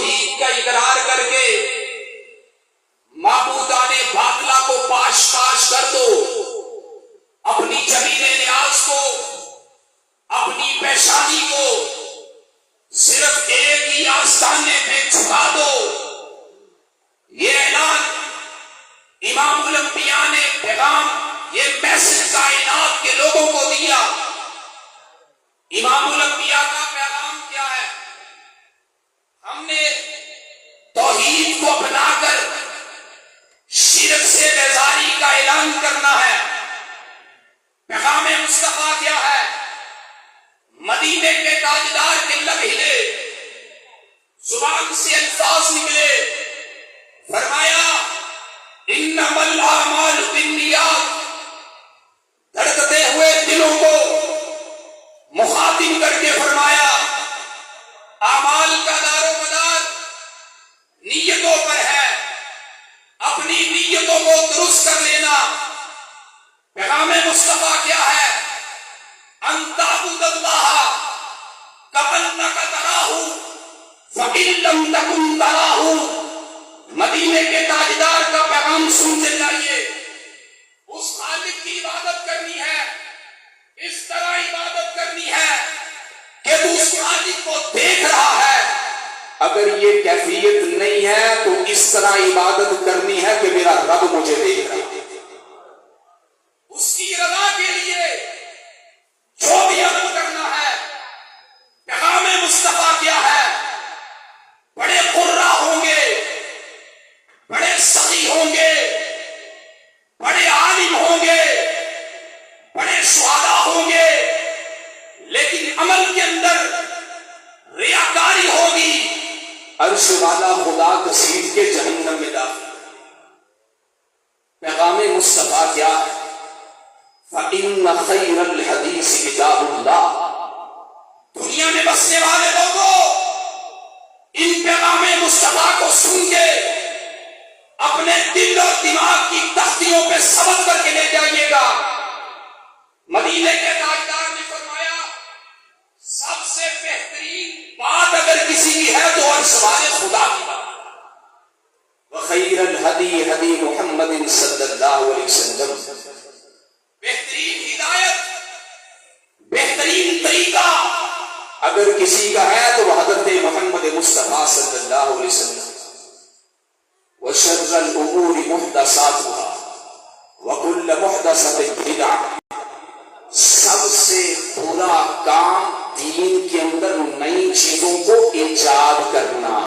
توحید کا اقرار کر کے معبودان باطلا کو پاش پاش کر دو۔ اپنی جمیل نیاز کو، اپنی پیشانی کو صرف ایک ہی آستانے پہ چھپا دو۔ یہ اعلان امام الانبیاء نے پیغام، یہ میسج کائنات کے لوگوں کو دیا۔ امام الانبیاء کا پیغام کیا ہے ہم نے توحید کو اپنا کر شرک سے بیزاری کا اعلان کرنا ہے پیغام مصطفیٰ کیا ہے مدینے کے تاجدار کے لب ہلے زبان سے الفاظ نکلے۔ فرمایا انما الاعمال بالنیات۔ دھڑکتے ہوئے دلوں کو مخاطب کر کے فرمایا، اعمال کا دار و مدار نیتوں پر ہے۔ اپنی نیتوں کو درست کر لینا۔ پیغام مصطفیٰ کیا ہے؟ انتابود اللہ فَإِن لَمْ تَكُنْ تَرَاهُ۔ مدینے کے تاجدار کا پیغام سنتے جائیے۔ اس خالق کی عبادت کرنی ہے۔ اس طرح عبادت کرنی ہے کہ تو اس خالق کو دیکھ رہا ہے۔ اگر یہ کیفیت نہیں ہے تو اس طرح عبادت کرنی ہے کہ میرا رب مجھے دیکھ رہا ہے۔ عرش والا خدا کسیف کے جہنم میں داخل پیغام مصطفیٰ کیا ہے؟ فَإِنَّ خَيْرَ الْحَدِيثِ كِتَابُ اللَّهِ۔ دنیا میں بسنے والے لوگوں، ان پیغام مصطفیٰ کو سن کے اپنے دل اور دماغ کی تختیوں پہ سبق کر کے لے جائیے گا۔ مدینے کے تاجدار نے فرمایا سب سے بہترین بات اگر کسی کی ہے تو اور سوال خدا کی وخیر الہدی ہدی محمد صلی اللہ علیہ وسلم۔ بہترین ہدایت، بہترین طریقہ۔ اگر کسی کا ہے تو وہ حضرت محمد مصطفیٰ صلی اللہ علیہ وسلم۔ وشر الامور محدثاتها۔ وكل محدثة بدعة سب سے برا کام دین کے اندر نئی چیزوں کو ایجاد کرنا۔